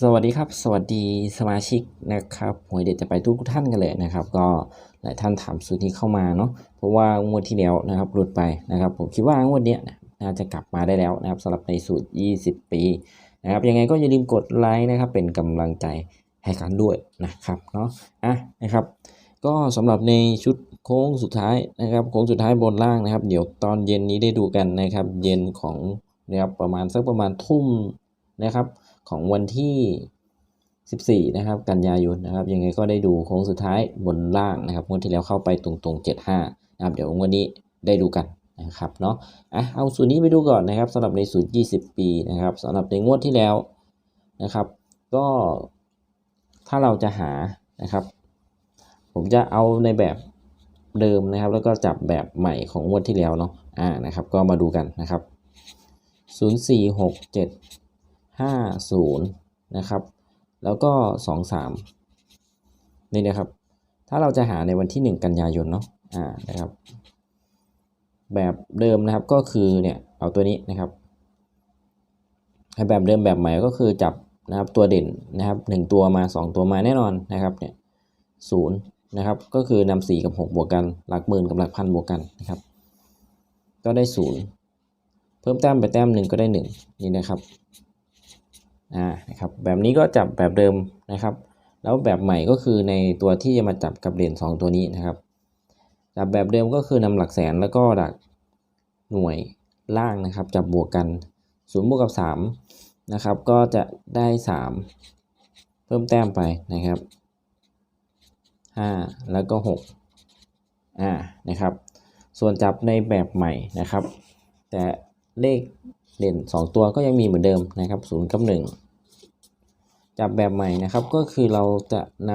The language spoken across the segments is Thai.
สวัสดีครับ สวัสดีสมาชิกนะครับหวยเด็ดจะไปทุกท่านกันเลยนะครับ ก็หลายท่านถามสูตรนี้เข้ามาเนาะเพราะว่างวดที่แล้วนะครับหลุดไปนะครับ ผมคิดว่างวดเนี้ยน่าจะกลับมาได้แล้วนะครับสำหรับในสูตร 20 ปีนะครับยังไงก็อย่าลืมกดไลค์นะครับ เป็นกำลังใจให้กันด้วยนะครับเนาะอะนะครับ ก็สำหรับในชุดโค้งสุดท้ายนะครับโค้งสุดท้ายบนล่างนะครับ เดี๋ยวตอนเย็นนี้ได้ดูกันนะครับ เย็นของนะครับประมาณสักประมาณทุ่มนะครับ ของวันที่ 14 นะครับ กันยายนนะครับ ยังไงก็ได้ดูโค้งสุดท้ายบนล่างนะครับงวดที่แล้วเข้าไปตรงๆ 75 นะครับ เดี๋ยววันนี้ได้ดูกันนะครับเนาะอะเอาสูตรนี้ไปดูก่อนนะครับสำหรับในสูตร 20 ปีนะครับสำหรับในงวดที่แล้วนะครับ ก็ถ้าเราจะหานะครับ ผมจะเอาในแบบเดิมนะครับ แล้วก็จับแบบใหม่ของงวดที่แล้วเนาะอ่านะครับ ก็มาดูกันนะครับ 0467 50 นะครับ แล้วก็ 23 นี่นะครับ ถ้าเราจะหาในวันที่ 1 กันยายนเนาะอ่านะครับ แบบเดิมนะครับก็คือเนี่ยเอาตัวนี้นะครับให้แบบเดิมแบบใหม่ก็คือจับนะครับตัวเด่นนะครับ 1 ตัวมา 2 ตัวมาแน่นอนนะครับเนี่ยศูนย์นะครับก็คือนำ4กับ 6 บวกกัน หลักหมื่นกับหลักพันบวกกันนะครับ ก็ได้ศูนย์เพิ่มแต้มไปแต้มหนึ่งก็ได้ 1 นี่นะครับ อ่านะครับแบบนี้ก็จับแบบเดิมนะครับ แล้วแบบใหม่ก็คือในตัวที่จะมาจับกับเด่น2ตัวนี้นะครับ จับแบบเดิมก็คือนำหลักแสนแล้วก็หลักหน่วยล่างนะครับ จับบวกกัน0บวกกับ3นะครับก็จะได้ 3 เพิ่มแต้มไปนะครับ 5 แล้วก็6อ่านะครับ ส่วนจับในแบบใหม่นะครับ แต่เลขเด่น 2 ตัวก็ยังมีเหมือนเดิมนะครับ0กับ1 จับแบบใหม่นะครับก็คือเราจะน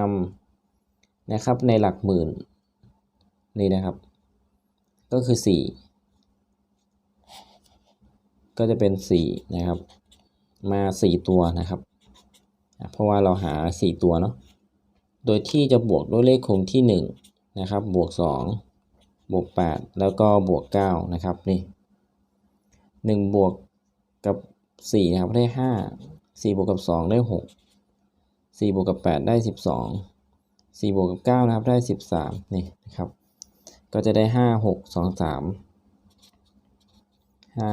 ำนะครับในหลักหมื่นนี่นะครับ ก็คือ 4 ก็จะเป็น 4 นะครับ มา 4 ตัวนะครับ เพราะว่าเราหา 4 ตัวเนาะโดยที่จะบวกด้วยเลขคงที่ 1 นะครับ บวก 2 บวก 8 แล้วก็บวก 9 นะครับนี่1บวกกับ 4 นะครับได้ 5 4 บวกกับ 2 ได้ 6 4บวกกับ 8 ได้ 12 4บวกกับ 9 นะครับ ได้ 13 นี่นะครับ ก็จะได้ 5 6 2 3 5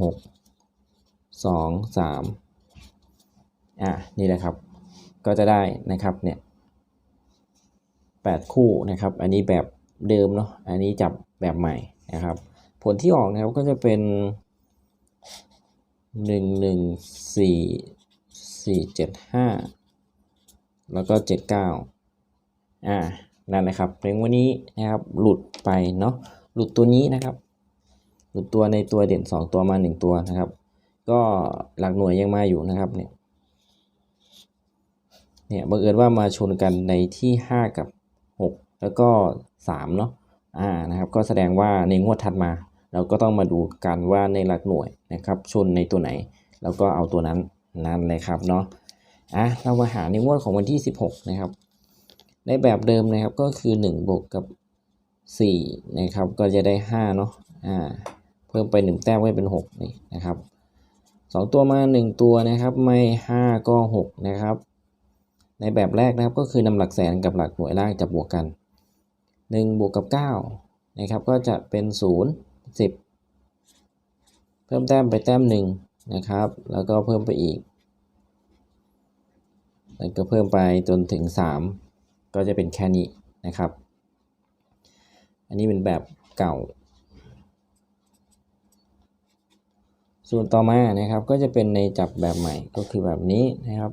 6 2 3อะนี่แหละครับ ก็จะได้นะครับเนี่ย8คู่นะครับ อันนี้แบบเดิมเนาะ อันนี้จับแบบใหม่นะครับ ผลที่ออกนะครับก็จะเป็นหนึ่งหนึ่งสี่สี่เจ็ดห้า แล้วก็เจ็ดเก้าอ่า นั่นนะครับเพลงวันนี้นะครับหลุดไปเนาะ หลุดตัวนี้นะครับ หลุดตัวในตัวเด่นสองตัวมาหนึ่งตัวนะครับ ก็หลักหน่วยยังมาอยู่นะครับเนี่ย เนี่ยบังเอิญว่ามาชนกันในที่ห้ากับหกแล้วก็สามเนาะ อ่า นะครับ ก็แสดงว่าในงวดถัดมา เราก็ต้องมาดูกันว่าในหลักหน่วยนะครับ ชนในตัวไหน แล้วก็เอาตัวนั้นนั่นเลยครับเนาะ อะเรามาหาในงวดของวันที่ 16 นะครับ ในแบบเดิมนะครับก็คือ 1 บวกกับ 4 นะครับ ก็จะได้ 5 เนาะอ่าเพิ่มไป 1 แต้มก็เป็น 6 นี่นะครับ 2 ตัวมา 1 ตัวนะครับ ไม่ 5 ก็ 6 นะครับ ในแบบแรกนะครับก็คือนำหลักแสนกับหลักหน่วยล่างจับบวกกัน 1 บวกกับ 9 นะครับ ก็จะเป็น 0 10 เพิ่มแต้มไปแต้มหนึ่งนะครับ แล้วก็เพิ่มไปอีก แล้วก็เพิ่มไปจนถึง 3 ก็จะเป็นแค่นี้นะครับ อันนี้เป็นแบบเก่า ส่วนต่อมานะครับก็จะเป็นในจับแบบใหม่ก็คือแบบนี้นะครับ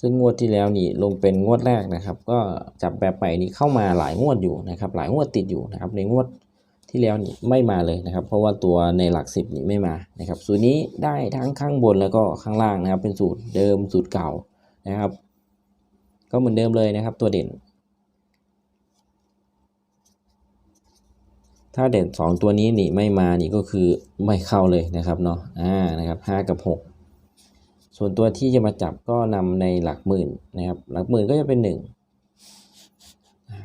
ซึ่งงวดที่แล้วนี่ลงเป็นงวดแรกนะครับ ก็จับแบบใหม่นี้เข้ามาหลายงวดอยู่นะครับ หลายงวดติดอยู่นะครับในงวด ที่แล้วนี่ไม่มาเลยนะครับ เพราะว่าตัวในหลักสิบนี่ไม่มานะครับ สูตรนี้ได้ทั้งข้างบนแล้วก็ข้างล่างนะครับ เป็นสูตรเดิมสูตรเก่านะครับ ก็เหมือนเดิมเลยนะครับ ตัวเด่น ถ้าเด่น 2 ตัวนี้นี่ไม่มานี่ก็คือไม่เข้าเลยนะครับเนาะอ่านะครับ5กับ 6ส่วนตัวที่จะมาจับก็นำในหลักหมื่นนะครับ หลักหมื่นก็จะเป็น1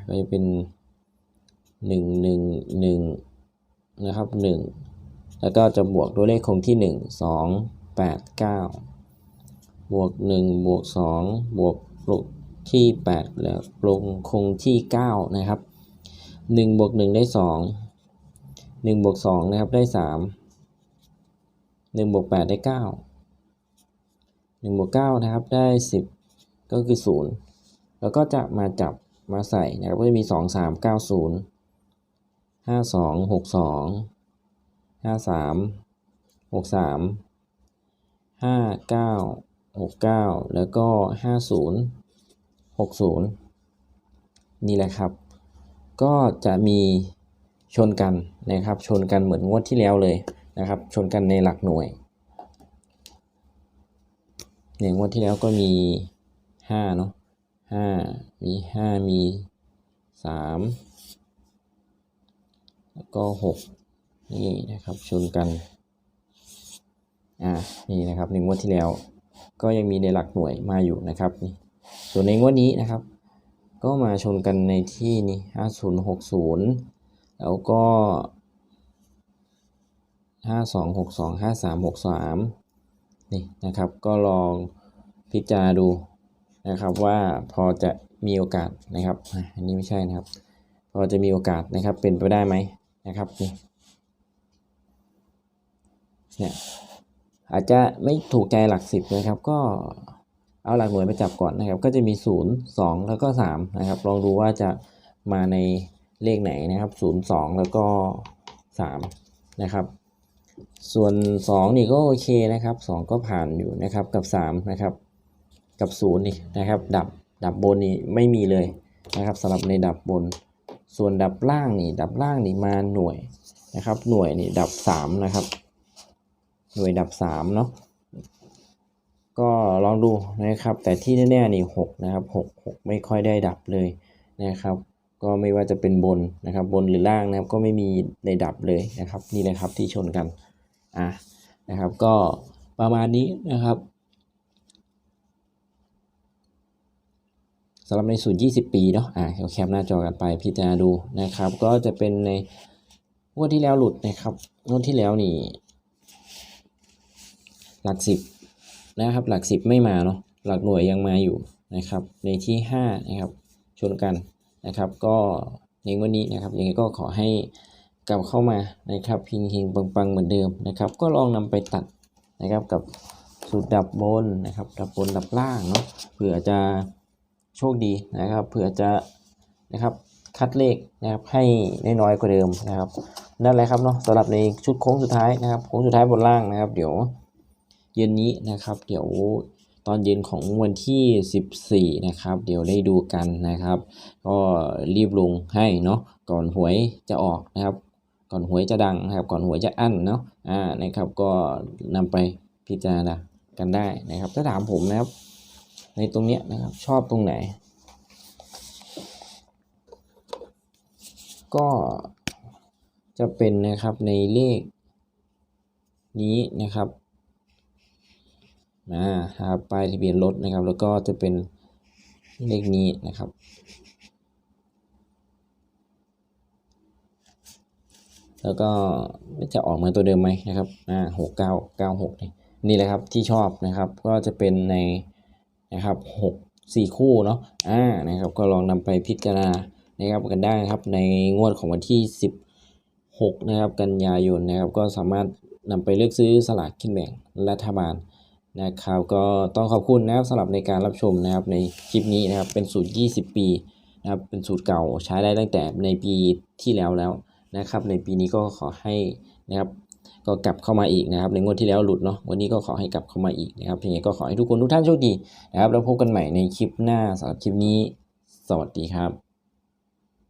ก็จะเป็น หนึ่งหนึ่งหนึ่งนะครับหนึ่งแล้วก็จะบวกด้วยเลขคงที่หนึ่งสองแปดเก้าบวกหนึ่งบวกสองบวกลบที่แปดแล้วลงคงที่เก้านะครับหนึ่งบวกหนึ่งได้สองหนึ่งบวกสองนะครับ ได้สามหนึ่งบวกแปดได้เก้าหนึ่งบวกเก้านะครับ ได้สิบก็คือศูนย์แล้วก็จะมาจับมาใส่นะครับ ก็จะมีสองสามเก้าศูนย์ ห้าสองหกสองห้าสามหกสามห้าเก้าหกเก้าแล้วก็ห้าศูนย์หกศูนย์นี่แหละครับ ก็จะมีชนกันนะครับ ชนกันเหมือนงวดที่แล้วเลยนะครับ ชนกันในหลักหน่วยเนี่ยงวดที่แล้วก็มีห้าเนาะห้ามีห้ามีสาม แล้วก็หกนี่นะครับชนกันอ่านี่นะครับในงวดที่แล้ว ก็ยังมีในหลักหน่วยมาอยู่นะครับนี่ส่วนในงวดนี้นะครับ ก็มาชนกันในที่นี่ห้าศูนย์หกศูนย์แล้วก็ห้าสองหกสองห้าสามหกสามนี่นะครับก็ลองพิจารณาดูนะครับว่าพอจะมีโอกาสนะครับอันนี้ไม่ใช่นะครับ พอจะมีโอกาสนะครับเป็นไปได้ไหม นะครับนี่เนี่ยอาจจะไม่ถูกใจหลักสิบนะครับ ก็เอาหลักหน่วยไปจับก่อนนะครับ ก็จะมี 0 2 แล้วก็ 3 นะครับ ลองดูว่าจะมาในเลขไหนนะครับ 0 2 แล้วก็ 3 นะครับ ส่วน 2 นี่ก็โอเคนะครับ 2 ก็ผ่านอยู่นะครับกับ 3 นะครับ กับ 0 นี่นะครับ ดับดับบนนี่ไม่มีเลยนะครับสำหรับในดับบน ส่วนดับล่างนี่ดับล่างนี่มาหน่วยนะครับ หน่วยนี่ดับ3นะครับ หน่วยดับ3เนาะก็ลองดูนะครับ แต่ที่แน่ๆนี่หกนะครับหกหกไม่ค่อยได้ดับเลยนะครับ ก็ไม่ว่าจะเป็นบนนะครับ บนหรือล่างนะครับก็ไม่มีในดับเลยนะครับ นี่นะครับที่ชนกันอะนะครับ ก็ประมาณนี้นะครับำหรับในสูตร20ปีเนาะอะเราแคปหน้าจอกันไปพิจารณาดูนะครับ ก็จะเป็นในงวดที่แล้วหลุดนะครับงวดที่แล้วนี่ หลักสิบนะครับ หลักสิบไม่มาเนาะหลักหน่วยยังมาอยู่นะครับ ในที่ห้านะครับ ชนกันนะครับ ก็ในวันนี้นะครับยังไงก็ขอให้กลับเข้ามานะครับพิงหิงปังๆเหมือนเดิมนะครับ ก็ลองนำไปตัดนะครับกับสูตรดับบนนะครับ ดับบนดับล่างเนาะเผื่อจะ โชคดีนะครับเผื่อจะนะครับคัดเลขนะครับให้น้อยๆกว่าเดิมนะครับนั่นแหละครับเนาะสำหรับในชุดโค้งสุดท้ายนะครับโค้งสุดท้ายบนล่างนะครับ เดี๋ยวเย็นนี้นะครับ เดี๋ยวตอนเย็นของวันที่ 14 นะครับ เดี๋ยวได้ดูกันนะครับ ก็รีบลงให้เนาะก่อนหวยจะออกนะครับ ก่อนหวยจะดังนะครับ ก่อนหวยจะอั้นเนาะอ่านะครับ ก็นำไปพิจารณากันได้นะครับ ถ้าถามผมนะครับ ในตรงเนี้ยนะครับ ชอบตรงไหน ก็จะเป็นนะครับในเลขนี้นะครับนะครับป้ายทะเบียนรถนะครับ แล้วก็จะเป็นเลขนี้นะครับ แล้วก็จะออกมาตัวเดิมไหมนะครับอ่าหกเก้าเก้าหกนี่แหละครับที่ชอบนะครับ ก็จะเป็นใน นะครับหกสี่คู่เนาะอ่านะครับก็ลองนำไปพิจารณานะครับกันได้นะครับในงวดของวันที่สิบหกนะครับกันยายนนะครับก็สามารถนำไปเลือกซื้อสลากกินแบ่งรัฐบาลนะครับก็ต้องขอบคุณนะครับสำหรับในการรับชมนะครับในคลิปนี้นะครับเป็นสูตร 20 ปีนะครับเป็นสูตรเก่าใช้ได้ตั้งแต่ในปีที่แล้วแล้วนะครับ ในปีนี้ก็ขอให้นะครับ ก็กลับเข้ามาอีกนะครับในงวดที่แล้วหลุดเนาะวันนี้ก็ขอให้กลับเข้ามาอีกนะครับยังไงก็ขอให้ทุกคนทุกท่านโชคดีนะครับแล้วพบกันใหม่ในคลิปหน้าสำหรับคลิปนี้ สวัสดีครับ